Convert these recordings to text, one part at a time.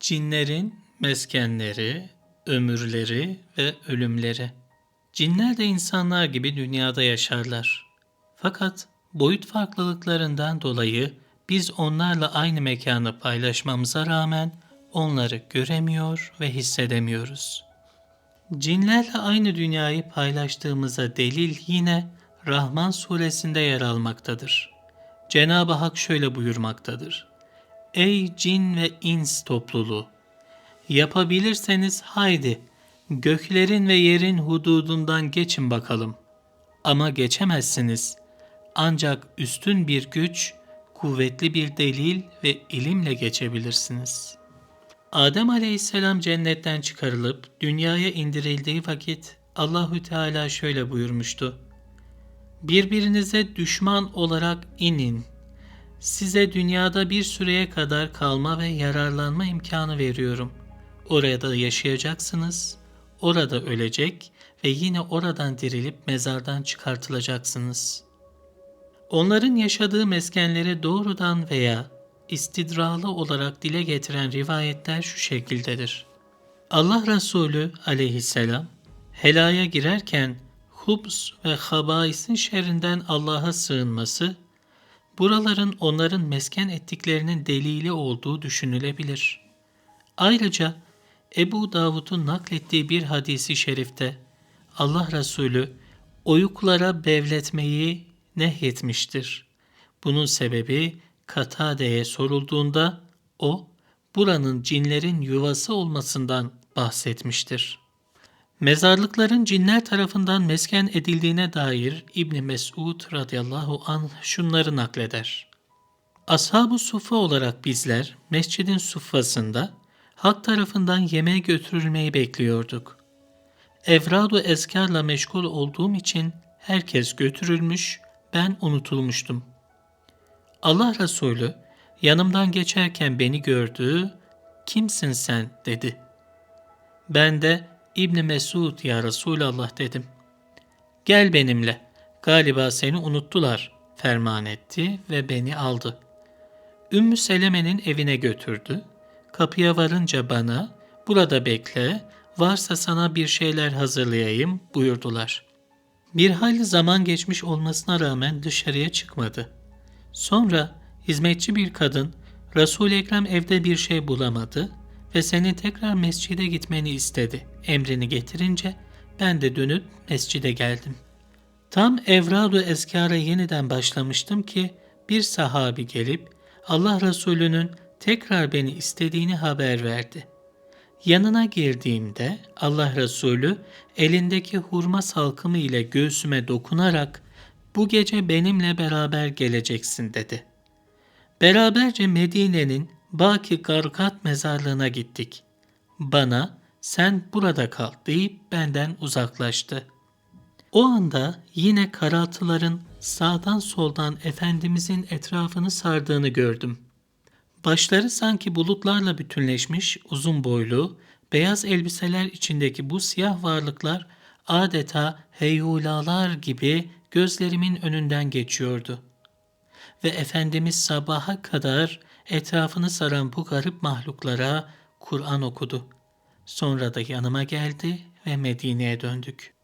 Cinlerin meskenleri, ömürleri ve ölümleri. Cinler de insanlar gibi dünyada yaşarlar. Fakat boyut farklılıklarından dolayı biz onlarla aynı mekanı paylaşmamıza rağmen onları göremiyor ve hissedemiyoruz. Cinlerle aynı dünyayı paylaştığımıza delil yine Rahman suresinde yer almaktadır. Cenab-ı Hak şöyle buyurmaktadır. Ey cin ve ins topluluğu! Yapabilirseniz haydi göklerin ve yerin hududundan geçin bakalım. Ama geçemezsiniz. Ancak üstün bir güç, kuvvetli bir delil ve ilimle geçebilirsiniz. Adem Aleyhisselam cennetten çıkarılıp dünyaya indirildiği vakit Allahü Teala şöyle buyurmuştu. Birbirinize düşman olarak inin. Size dünyada bir süreye kadar kalma ve yararlanma imkanı veriyorum. Orada yaşayacaksınız, orada ölecek ve yine oradan dirilip mezardan çıkartılacaksınız. Onların yaşadığı meskenleri doğrudan veya istidralı olarak dile getiren rivayetler şu şekildedir. Allah Resulü aleyhisselam helaya girerken hubs ve habaisin şerrinden Allah'a sığınması, buraların onların mesken ettiklerinin delili olduğu düşünülebilir. Ayrıca Ebu Davud'un naklettiği bir hadisi şerifte Allah Resulü oyuklara bevletmeyi nehyetmiştir. Bunun sebebi Katade'ye sorulduğunda o buranın cinlerin yuvası olmasından bahsetmiştir. Mezarlıkların cinler tarafından mesken edildiğine dair İbn Mesud radıyallahu anh şunları nakleder. Ashab-ı Suffa olarak bizler mescidin suffasında hak tarafından yemeğe götürülmeyi bekliyorduk. Evradu eskarla meşgul olduğum için herkes götürülmüş, ben unutulmuştum. Allah Resulü yanımdan geçerken beni gördü, kimsin sen dedi. Ben de İbni Mesud ya Resulallah dedim. Gel benimle, galiba seni unuttular ferman etti ve beni aldı. Ümmü Seleme'nin evine götürdü. Kapıya varınca bana, burada bekle, varsa sana bir şeyler hazırlayayım buyurdular. Bir hayli zaman geçmiş olmasına rağmen dışarıya çıkmadı. Sonra hizmetçi bir kadın, Resul-i Ekrem evde bir şey bulamadı ve senin tekrar mescide gitmeni istedi. Emrini getirince ben de dönüp mescide geldim. Tam evradu eskara yeniden başlamıştım ki bir sahabi gelip Allah Resulü'nün tekrar beni istediğini haber verdi. Yanına girdiğimde Allah Resulü elindeki hurma salkımı ile göğsüme dokunarak bu gece benimle beraber geleceksin dedi. Beraberce Medine'nin Baki Garkat mezarlığına gittik. Bana sen burada kal deyip benden uzaklaştı. O anda yine karaltıların sağdan soldan Efendimizin etrafını sardığını gördüm. Başları sanki bulutlarla bütünleşmiş uzun boylu, beyaz elbiseler içindeki bu siyah varlıklar adeta heyulalar gibi gözlerimin önünden geçiyordu. Ve Efendimiz sabaha kadar etrafını saran bu garip mahluklara Kur'an okudu. Sonra da yanıma geldi ve Medine'ye döndük.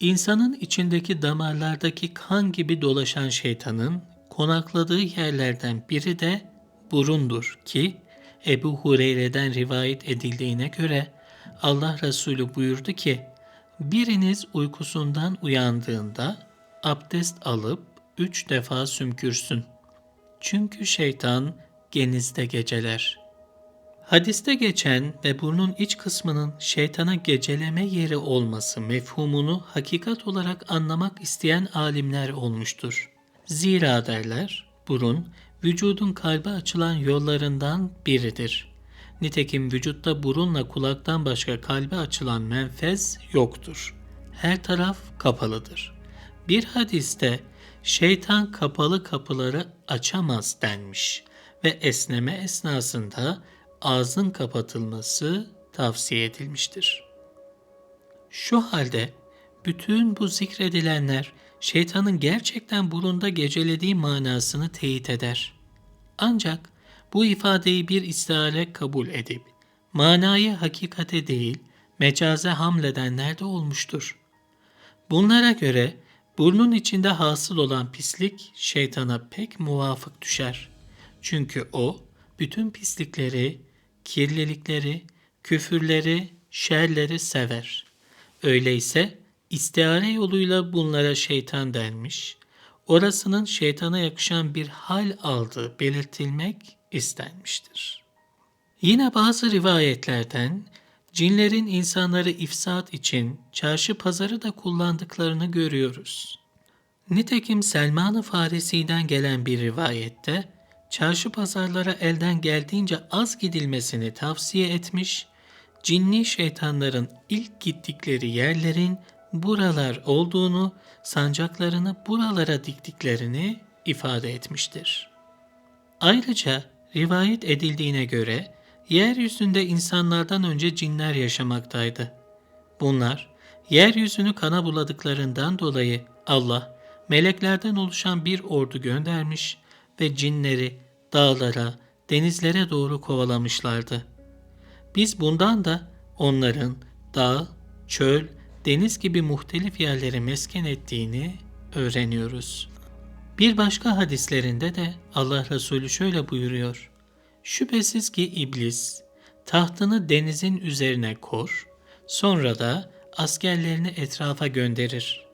İnsanın içindeki damarlardaki kan gibi dolaşan şeytanın konakladığı yerlerden biri de burundur ki Ebu Hureyre'den rivayet edildiğine göre Allah Resulü buyurdu ki biriniz uykusundan uyandığında abdest alıp üç defa sümkürsün. Çünkü şeytan genizde geceler. Hadiste geçen ve burnun iç kısmının şeytana geceleme yeri olması mefhumunu hakikat olarak anlamak isteyen alimler olmuştur. Zira derler, burun vücudun kalbe açılan yollarından biridir. Nitekim vücutta burunla kulaktan başka kalbe açılan menfez yoktur. Her taraf kapalıdır. Bir hadiste şeytan kapalı kapıları açamaz denmiş ve esneme esnasında ağzın kapatılması tavsiye edilmiştir. Şu halde bütün bu zikredilenler şeytanın gerçekten burunda gecelediği manasını teyit eder. Ancak bu ifadeyi bir istihare kabul edip manayı hakikate değil mecaze hamledenler de olmuştur. Bunlara göre burnun içinde hasıl olan pislik şeytana pek muvafık düşer. Çünkü o bütün pislikleri, kirlilikleri, küfürleri, şerleri sever. Öyleyse istihare yoluyla bunlara şeytan denmiş, orasının şeytana yakışan bir hal aldığı belirtilmek istenmiştir. Yine bazı rivayetlerden cinlerin insanları ifsat için çarşı pazarı da kullandıklarını görüyoruz. Nitekim Selman-ı Farisi'den gelen bir rivayette çarşı pazarlara elden geldiğince az gidilmesini tavsiye etmiş, cinni şeytanların ilk gittikleri yerlerin buralar olduğunu, sancaklarını buralara diktiklerini ifade etmiştir. Ayrıca rivayet edildiğine göre yeryüzünde insanlardan önce cinler yaşamaktaydı. Bunlar yeryüzünü kana buladıklarından dolayı Allah meleklerden oluşan bir ordu göndermiş ve cinleri dağlara, denizlere doğru kovalamışlardı. Biz bundan da onların dağ, çöl, deniz gibi muhtelif yerlere mesken ettiğini öğreniyoruz. Bir başka hadislerinde de Allah Resulü şöyle buyuruyor. Şüphesiz ki iblis tahtını denizin üzerine kor, sonra da askerlerini etrafa gönderir.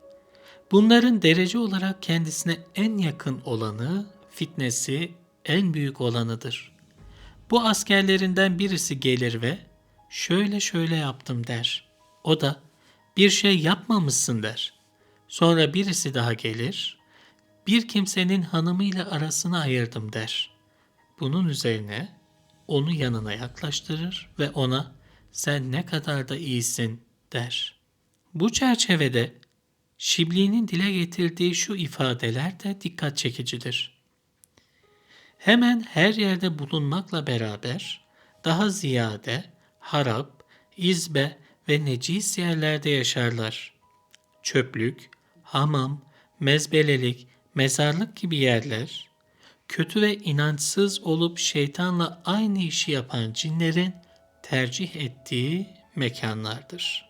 Bunların derece olarak kendisine en yakın olanı, fitnesi en büyük olanıdır. Bu askerlerinden birisi gelir ve şöyle şöyle yaptım der. O da bir şey yapmamışsın der. Sonra birisi daha gelir, bir kimsenin hanımıyla arasını ayırdım der. Bunun üzerine onu yanına yaklaştırır ve ona sen ne kadar da iyisin der. Bu çerçevede Şibli'nin dile getirdiği şu ifadeler de dikkat çekicidir. Hemen her yerde bulunmakla beraber daha ziyade harap, izbe ve necis yerlerde yaşarlar. Çöplük, hamam, mezbelelik, mezarlık gibi yerler, kötü ve inançsız olup şeytanla aynı işi yapan cinlerin tercih ettiği mekanlardır.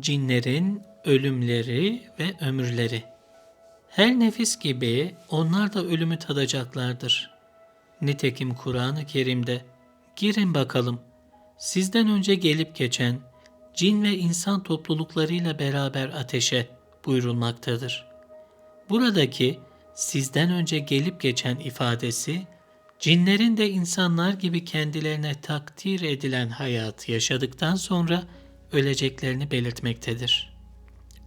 Cinlerin ölümleri ve ömürleri Her nefis gibi onlar da ölümü tadacaklardır. Nitekim Kur'an-ı Kerim'de girin bakalım sizden önce gelip geçen cin ve insan topluluklarıyla beraber ateşe buyurulmaktadır. Buradaki sizden önce gelip geçen ifadesi, cinlerin de insanlar gibi kendilerine takdir edilen hayatı yaşadıktan sonra öleceklerini belirtmektedir.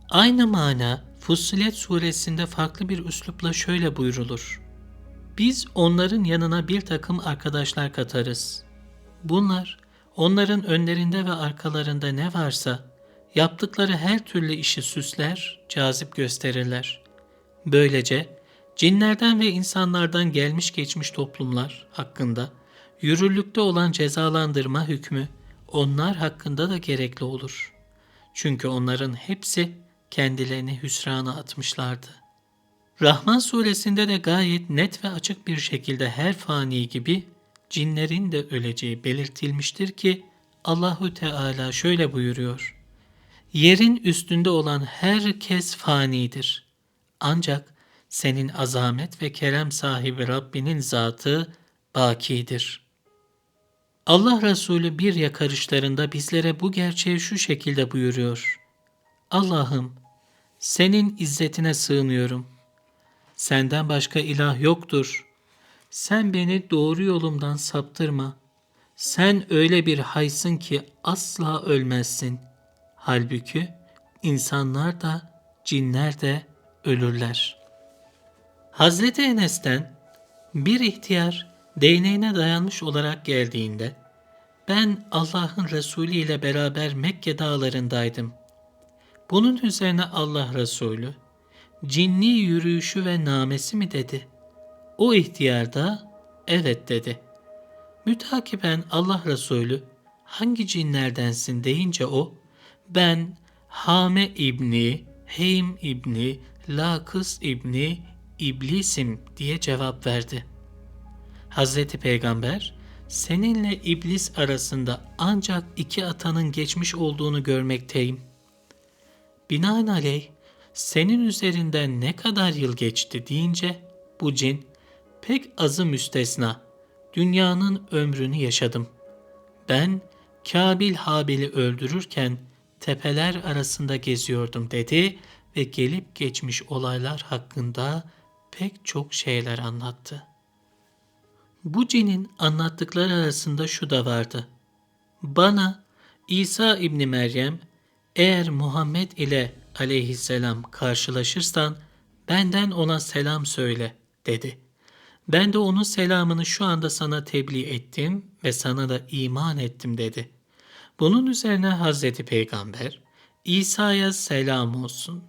Aynı mana Fussilet suresinde farklı bir üslupla şöyle buyrulur. Biz onların yanına bir takım arkadaşlar katarız. Bunlar onların önlerinde ve arkalarında ne varsa yaptıkları her türlü işi süsler, cazip gösterirler. Böylece cinlerden ve insanlardan gelmiş geçmiş toplumlar hakkında yürürlükte olan cezalandırma hükmü onlar hakkında da gerekli olur. Çünkü onların hepsi kendilerini hüsrana atmışlardı. Rahman suresinde de gayet net ve açık bir şekilde her fani gibi cinlerin de öleceği belirtilmiştir ki Allahü Teala şöyle buyuruyor. Yerin üstünde olan herkes fanidir. Ancak senin azamet ve kerem sahibi Rabbinin zatı bakidir. Allah Resulü bir yakarışlarında bizlere bu gerçeği şu şekilde buyuruyor. Allah'ım senin izzetine sığınıyorum. Senden başka ilah yoktur. Sen beni doğru yolumdan saptırma. Sen öyle bir haysın ki asla ölmezsin. Halbuki insanlar da cinler de ölürler.'' Hazreti Enes'ten bir ihtiyar değneğine dayanmış olarak geldiğinde ben Allah'ın Resulü ile beraber Mekke dağlarındaydım. Bunun üzerine Allah Resulü cinni yürüyüşü ve namesi mi dedi. O ihtiyar da evet dedi. Mütakiben Allah Resulü hangi cinlerdensin deyince o ben Hame İbni, Heym İbni, Lakıs İbni İblisim diye cevap verdi. Hazreti Peygamber, seninle iblis arasında ancak iki atanın geçmiş olduğunu görmekteyim. Binaenaleyh, senin üzerinden ne kadar yıl geçti deyince, bu cin, pek azı müstesna, dünyanın ömrünü yaşadım. Ben, Kabil Habil'i öldürürken, tepeler arasında geziyordum dedi ve gelip geçmiş olaylar hakkında pek çok şeyler anlattı. Bu cinin anlattıkları arasında şu da vardı. Bana İsa İbni Meryem eğer Muhammed ile aleyhisselam karşılaşırsan benden ona selam söyle dedi. Ben de onun selamını şu anda sana tebliğ ettim ve sana da iman ettim dedi. Bunun üzerine Hazreti Peygamber İsa'ya selam olsun.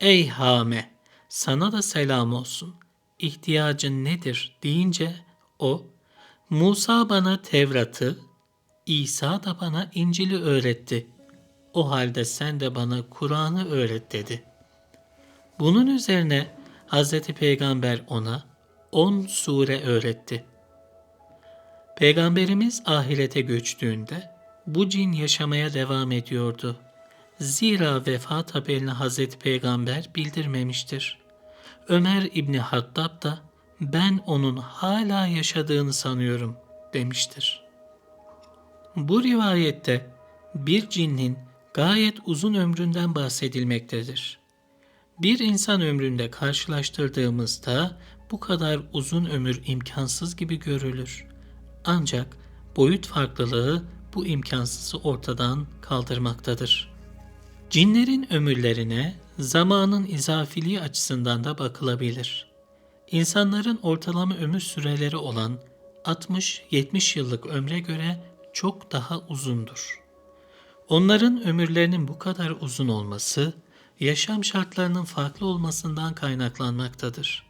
Ey Hame sana da selam olsun. İhtiyacın nedir deyince o Musa bana Tevrat'ı, İsa da bana İncil'i öğretti. O halde sen de bana Kur'an'ı öğret dedi. Bunun üzerine Hazreti Peygamber ona on sure öğretti. Peygamberimiz ahirete göçtüğünde bu cin yaşamaya devam ediyordu. Zira vefat haberini Hazreti Peygamber bildirmemiştir. Ömer İbni Hattab da ben onun hala yaşadığını sanıyorum demiştir. Bu rivayette bir cinnin gayet uzun ömründen bahsedilmektedir. Bir insan ömründe karşılaştırdığımızda bu kadar uzun ömür imkansız gibi görülür. Ancak boyut farklılığı bu imkansızı ortadan kaldırmaktadır. Cinlerin ömürlerine zamanın izafiliği açısından da bakılabilir. İnsanların ortalama ömür süreleri olan 60-70 yıllık ömre göre çok daha uzundur. Onların ömürlerinin bu kadar uzun olması, yaşam şartlarının farklı olmasından kaynaklanmaktadır.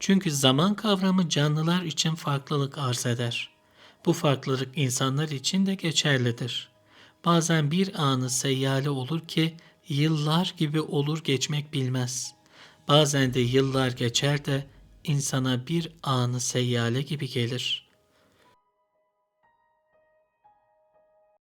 Çünkü zaman kavramı canlılar için farklılık arz eder. Bu farklılık insanlar için de geçerlidir. Bazen bir anı seyyale olur ki yıllar gibi olur geçmek bilmez. Bazen de yıllar geçer de insana bir anı seyyale gibi gelir.